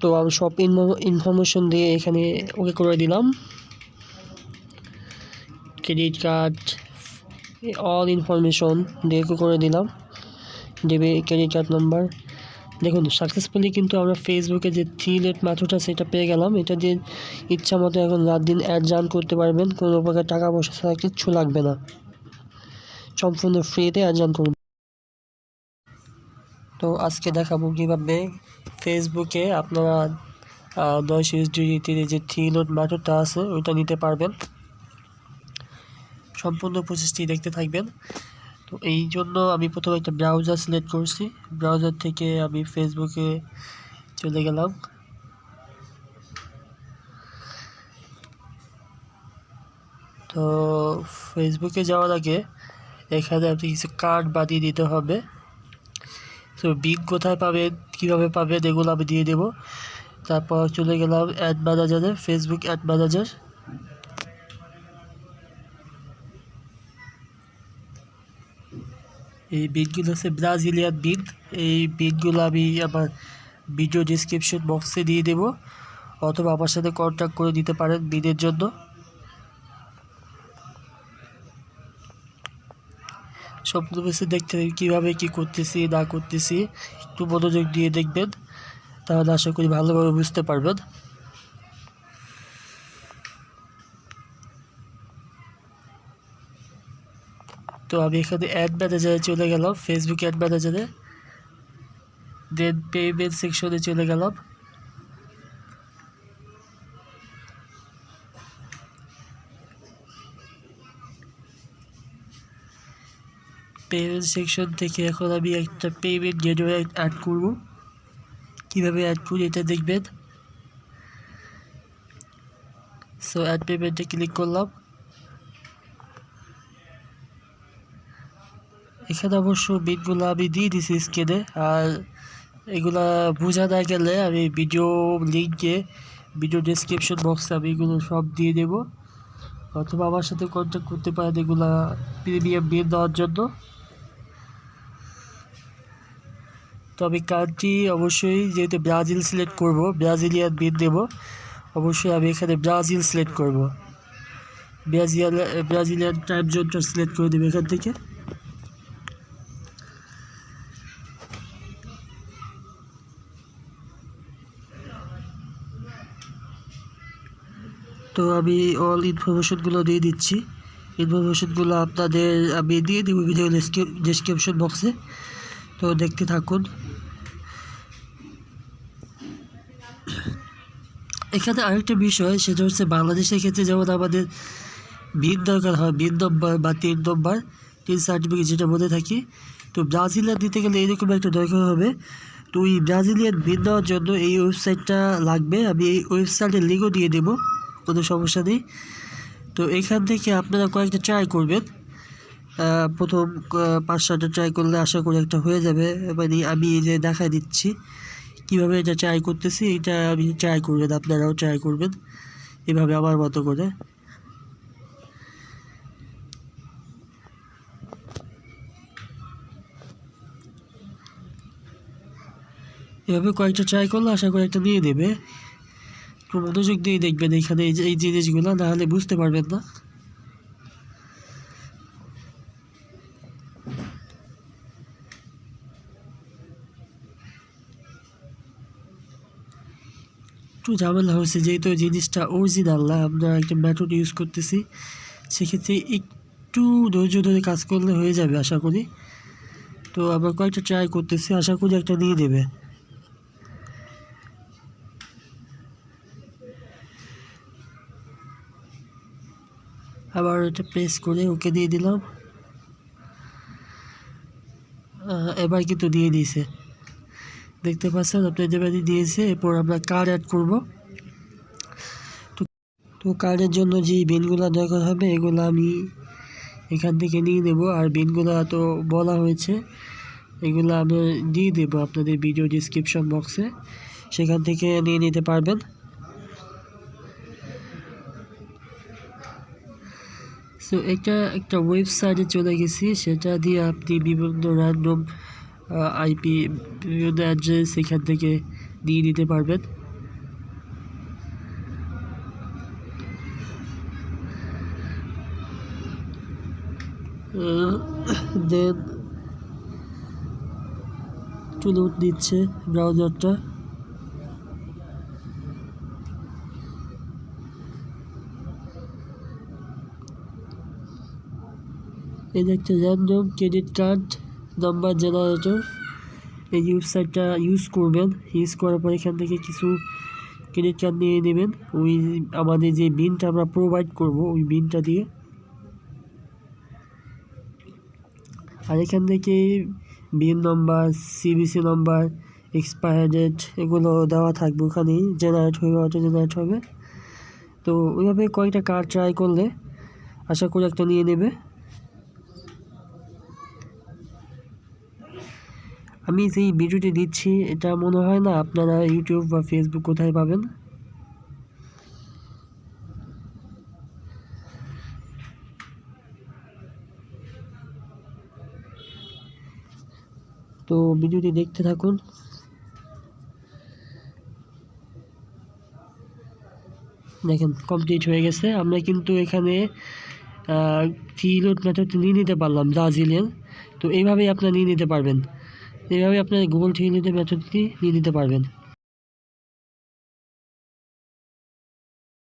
তো আমি সব ইনফরমেশন দিয়ে এখানে ওকে করে দিলাম। ক্রেডিট কার্ড অল ইনফরমেশন দিয়ে করে দিলাম। দেবে ক্রেডিট কার্ড নাম্বার দেখুন সাকসেসফুলি কিন্তু আমরা ফেসবুকে যে থ্রি লেট মেথডটা সেটা পেয়ে গেলাম। এটা দিয়ে ইচ্ছা মতো এখন রাত দিন অ্যাড জান করতে পারবেন। কোনো প্রকার টাকা পয়সা ছাড়া কিচ্ছু লাগবে না। সম্পূর্ণ ফ্রিতে অ্যাড জান করবেন তো আজকে দেখাবো কীভাবে ফেসবুকে আপনারা দশ ইউএসডিটির যে থ্রি লোড মেথডটা আছে, ওইটা নিতে পারবেন। সম্পূর্ণ প্রসেসটি দেখতে থাকবেন। তো এই জন্য আমি প্রথমে একটা ব্রাউজার সিলেক্ট করছি। ব্রাউজার থেকে আমি ফেসবুকে চলে গেলাম। তো ফেসবুকে যাওয়ার আগে এখানে আপনি কিছু কার্ড বানিয়ে দিতে হবে। তো বিগ কোথায় পাবেন কীভাবে পাবেন এগুলো আমি দিয়ে দেবো। তারপর চলে গেলাম অ্যাড ম্যানেজারে ফেসবুক অ্যাড ম্যানেজার এই বিটগুলো হচ্ছে ব্রাজিলিয়ান বিট। এই বিটগুলো আমি আমার ভিডিও ডিসক্রিপশন বক্সে দিয়ে দেবো। অথবা আমার সাথে কন্ট্যাক্ট করে দিতে পারেন বিদের জন্য। সম্পূর্ণ কিছু দেখতে কীভাবে, কী করতেছি, না করতেছি, একটু মনোযোগ দিয়ে দেখবেন, তাহলে আশা করি ভালোভাবে বুঝতে পারবেন। তো আমি এখানে অ্যাড ম্যানেজারে চলে গেলাম ফেসবুক অ্যাড ম্যানেজারে দেন পেমেন্ট সেকশনে চলে গেলাম। পেমেন্ট সেকশন থেকে এখন আমি একটা পেমেন্ট গেটওয়ে অ্যাড করব। কীভাবে অ্যাড করি এটা দেখবেন। সো অ্যাড পেমেন্টে ক্লিক করলাম। এখানে অবশ্য বিটগুলো আমি দিয়ে দিছি স্ক্রিনে আর এগুলা বোঝা না গেলে আমি ভিডিও লিঙ্কে ভিডিও ডিসক্রিপশন বক্সে আমি এগুলো সব দিয়ে দেবো। অথবা আমার সাথে কন্ট্যাক্ট করতে পারেন এগুলা প্রিমিয়াম বিল দেওয়ার জন্য। তো আমি কার্ডটি অবশ্যই যেহেতু ব্রাজিল সিলেক্ট করব ব্রাজিলিয়ান বিল দেব, অবশ্যই আমি এখানে ব্রাজিল সিলেক্ট করব। ব্রাজিয়াল ব্রাজিলিয়ান টাইম জোনটা সিলেক্ট করে দেবো এখান থেকে। তো আমি অল ইনফরমেশনগুলো দিয়ে দিচ্ছি। ইনফরমেশনগুলো আপনাদের আমি দিয়ে দেবো ভিডিও ডিসক্রিপশন বক্সে তো দেখতে থাকুন। এখানে আরেকটা বিষয়, সেটা হচ্ছে বাংলাদেশের ক্ষেত্রে যেমন আমাদের ভিন দরকার হয় ভিন নম্বর বা তিন নম্বর, তিন সার্টিফিকেট যেটা বলে থাকি। তো ব্রাজিলিয়ান দিতে গেলে এরকম একটা দরকার হবে। তো ওই ব্রাজিলিয়ান ভিন দেওয়ার জন্য এই ওয়েবসাইটটা লাগবে। আমি এই ওয়েবসাইটের লিঙ্কও দিয়ে দেবো, কোনো সমস্যা নেই। তো এখান থেকে আপনারা কয়েকটা ট্রাই করবেন। প্রথম পাঁচ ছটা ট্রাই করলে আশা করি একটা হয়ে যাবে। মানে আমি এই যে দেখাই দিচ্ছি কীভাবে এটা ট্রাই করতেছি, এটা আমি ট্রাই করবেন আপনারাও ট্রাই করবেন। এভাবে আমার মতো করে। এভাবে কয়েকটা ট্রাই করলে আশা করি একটা নিয়ে দেবে একটু মনোযোগ দিয়ে দেখবেন এখানে এই জিনিসগুলো নাহলে বুঝতে পারবেন না। একটু ঝামেলা হয়েছে, যেহেতু জিনিসটা অরিজিনাল না, আমরা একটা মেথড ইউজ করতেছি, সেক্ষেত্রে একটু ধৈর্য ধরে কাজ করলে হয়ে যাবে আশা করি। তো আমরা কয়েকটা ট্রাই করতেছি, আশা করি একটা নিয়ে দেবে আবার এটা প্রেস করে ওকে দিয়ে দিলাম। এবার কিন্তু দিয়ে দিয়েছে। দেখতে পাচ্ছেন আপনার যেভাবে দিয়েছে, এরপর আমরা কার্ড অ্যাড করব। তো তো কার্ডের জন্য যে বিনগুলো দরকার হবে, এগুলো আমি এখান থেকে নিয়ে নেব। আর বিনগুলো তো বলা হয়েছে, এগুলো আমি দিয়ে দেবো আপনাদের ভিডিও ডিসক্রিপশন বক্সে সেখান থেকে নিয়ে নিতে পারবেন। সো এটা একটা ওয়েবসাইটে চলে গেছি, সেটা দিয়ে আপনি বিভিন্ন র্যান্ডম আইপি অ্যাড্রেস এখান থেকে দিয়ে দিতে পারবেন। দেন চলে দিচ্ছে ব্রাউজারটা। এই একটা random credit card number generator. এই ওয়েবসাইটটা ইউজ করবেন। ইউজ করার পর এখান থেকে কিছু ক্রেডিট কার্ড নিয়ে নেবেন। ওই আমাদের যে বিনটা আমরা প্রোভাইড করব, ওই বিনটা দিয়ে। আর এখান থেকে BIN number CBC number expire date এগুলো দেওয়া থাকবে ওখানেই জেনারেট হয়ে অটো জেনারেট হবে। তো ওইভাবে কয়েকটা কার্ড ট্রাই করলে আশা করি একটা নিয়ে নেবে। আমি যেই ভিডিওটি দিচ্ছি, এটা মনে হয় না আপনারা ইউটিউব বা ফেসবুক কোথায় পাবেন। তো ভিডিওটি দেখতে থাকুন। দেখেন কমপ্লিট হয়ে গেছে। আমরা কিন্তু এখানে থ্রি লোড নিয়ে নিতে পারলাম ব্রাজিলিয়ান তো এইভাবেই আপনারা নিয়ে নিতে পারবেন। এইভাবে আপনার গুগল থ্রি নিতে মেথডটি নিয়ে নিতে পারবেন।